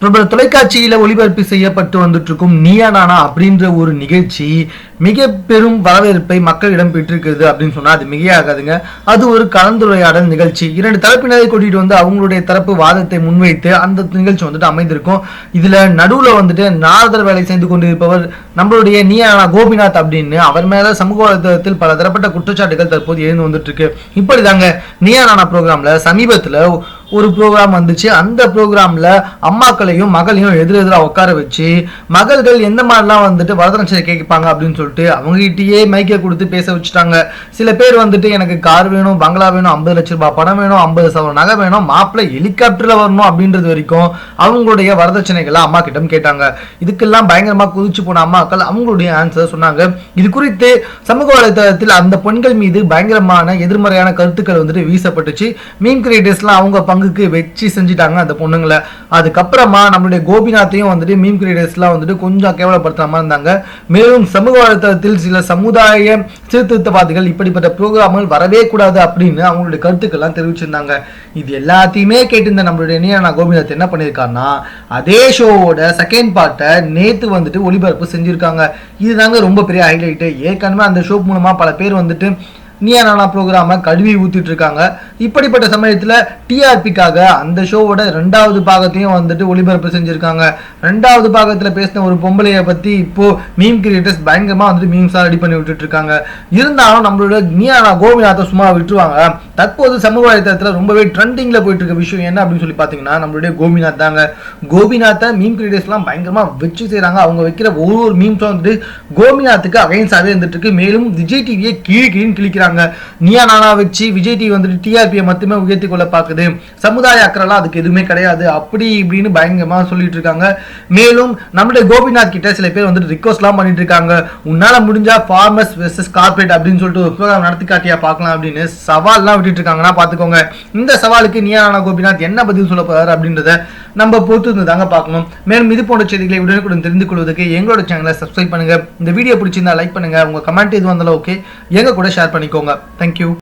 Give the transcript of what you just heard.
பிரபல தொலைக்காட்சியில ஒளிபரப்பு செய்யப்பட்டு வந்துட்டு இருக்கும் நீயா நானா அப்படின்ற ஒரு நிகழ்ச்சி மிக பெரும் வரவேற்பை மக்களிடம் பெற்றிருக்கிறது அப்படின்னு சொன்னா அது மிகையாகாதுங்க. அது ஒரு கலந்துரையாடல் நிகழ்ச்சி. இரண்டு தரப்பினரை கூட்டிட்டு வந்து அவங்களுடைய தரப்பு வாதத்தை முன்வைத்து அந்த நிகழ்ச்சி வந்துட்டு அமைந்திருக்கும். இதுல நடுவுல வந்துட்டு நாரதர் வேலை செய்து கொண்டிருப்பவர் நம்மளுடைய நீயானா கோபிநாத் அப்படின்னு அவர் மேல சமூக வலைதளத்தில் பல தரப்பட்ட குற்றச்சாட்டுகள் தற்போது எழுந்து வந்துட்டு இருக்கு இப்படிதாங்க நீயா நானா ப்ரோக்ராம்ல சமீபத்துல ஒரு ப்ரோக்ராம் வந்துச்சு. அந்த ப்ரோக்ராமில் அம்மாக்களையும் மகளையும் எதிரெதிராக உட்கார வச்சு மகள்கள் எந்த மாதிரிலாம் வந்துட்டு வரதட்சணை கேட்பாங்க அப்படின்னு சொல்லிட்டு அவங்ககிட்டயே மைக்கை கொடுத்து பேச வச்சுட்டாங்க. சில பேர் வந்துட்டு எனக்கு கார் வேணும் பங்களா வேணும் ஐம்பது லட்ச ரூபாய் பணம் வேணும் ஐம்பது சவரம் நகை வேணும் மாப்பிள்ளை ஹெலிகாப்டரில் வரணும் அப்படின்றது வரைக்கும் அவங்களுடைய வரதட்சணைகளை அம்மா கிட்டம் கேட்டாங்க. இதுக்கெல்லாம் பயங்கரமாக குதிச்சு போன அம்மாக்கள் அவங்களுடைய ஆன்சர் சொன்னாங்க. இது குறித்து சமூக வலைதளத்தில் அந்த பெண்கள் மீது பயங்கரமான எதிர்மறையான கருத்துக்கள் வந்துட்டு வீசப்பட்டுச்சு. மீன் கிரியேட்டர்ஸ்லாம் அவங்க பங்குக்கு வச்சு செஞ்சுட்டாங்க அந்த பொண்ணுங்களை. அதுக்கப்புறமா நம்மளுடைய கோபிநாத்தையும் வந்துட்டு மீன் கிரியேட்டர்ஸ்லாம் வந்துட்டு கொஞ்சம் கேவலப்படுத்துற மாதிரி இருந்தாங்க. மேலும் சமூக வலைத்தளத்தில் சில சமுதாய சீர்திருத்தவாதிகள் இப்படிப்பட்ட ப்ரோக்ராம்கள் வரவே கூடாது அப்படின்னு அவங்களுடைய கருத்துக்கள்லாம் தெரிவிச்சிருந்தாங்க. இது எல்லாத்தையுமே கேட்டிருந்த நம்மளுடைய இணையான கோபிநாத் என்ன பண்ணியிருக்காருன்னா அதே ஷோவோட செகண்ட் பார்ட்டை நேற்று வந்துட்டு ஒளிபரப்பு செஞ்சிருக்காங்க. இதுதாங்க ரொம்ப பெரிய ஹைலைட்டு ஏற்கனவே அந்த ஷோ மூலமாக பல பேர் வந்துட்டு நீயா நானா ப்ரோக்ராமை கழுவி ஊத்திட்டு இருக்காங்க இப்படிப்பட்ட சமயத்தில் டிஆர்பிக்காக அந்த ஷோவோட ரெண்டாவது பாகத்தையும் வந்துட்டு ஒளிபரப்பு செஞ்சிருக்காங்க. ரெண்டாவது பாகத்தில் பேசின ஒரு பொம்பளையை பற்றி இப்போ மீம் கிரியேட்டர்ஸ் பயங்கரமாக வந்துட்டு மீம்ஸாக ரெடி பண்ணி விட்டுட்டு இருக்காங்க இருந்தாலும் நம்மளோட நியானா கோபிநாத்தை சும்மா விட்டுருவாங்க. தற்போது சமூக வலைதளத்துல ரொம்பவே ட்ரெண்டிங்கில் போயிட்டு இருக்க விஷயம் என்ன அப்படின்னு சொல்லி பார்த்தீங்கன்னா நம்மளுடைய கோபிநாத் தாங்க. கோபிநாத்தை மீம் கிரியேட்டர்ஸ்லாம் பயங்கரமாக வச்சு செய்கிறாங்க அவங்க வைக்கிற ஒரு ஒரு மீம்ஸும் வந்துட்டு கோபிநாத்துக்கு அகைன்ஸாகவே இருந்துட்டு இருக்கு மேலும் விஜய் டிவியை கீழ் கீழே கிழிக்கிறாங்க. நீயா நானா வச்சு விஜய் டிவி வந்துட்டு டிஆர்பியை மட்டுமே உயர்த்தி கொள்ள பார்க்குது. சமுதாய அக்கறைலாம் அதுக்கு எதுவுமே கிடையாது. அப்படி இப்படின்னு பயங்கரமா சொல்லிட்டு இருக்காங்க. மேலும் நம்மளுடைய கோபிநாத் கிட்ட சில பேர் வந்துட்டு ரிக்வஸ்ட்லாம் பண்ணிட்டு இருக்காங்க. உன்னால முடிஞ்சா ஃபார்மர்ஸ் வெர்சஸ் கார்பரேட் அப்படின்னு சொல்லிட்டு ஒரு ப்ரோக்ராம் நடத்தி காட்டியா பார்க்கலாம் அப்படின்னு சவால்லாம் விட்டுட்டு இருக்காங்கன்னா பார்த்துக்கோங்க. இந்த சவாலுக்கு நியா நானா கோபிநாத் என்ன பதில் சொல்ல போறாரு அப்படின்றத நம்ம பொறுத்து இருந்து தாங்க பார்க்கணும். மேலும் இது போன்ற செய்திகளை உடனுக்குடன் தெரிந்து கொள்வதற்கு எங்களோட சேனலை சப்ஸ்கிரைப் பண்ணுங்க. இந்த வீடியோ பிடிச்சிருந்தா லைக் பண்ணுங்க. உங்க கமெண்ட் எது வந்தாலும் ஓகே எங்க கூட ஷேர் பண்ணிக்கோ going up. Thank you.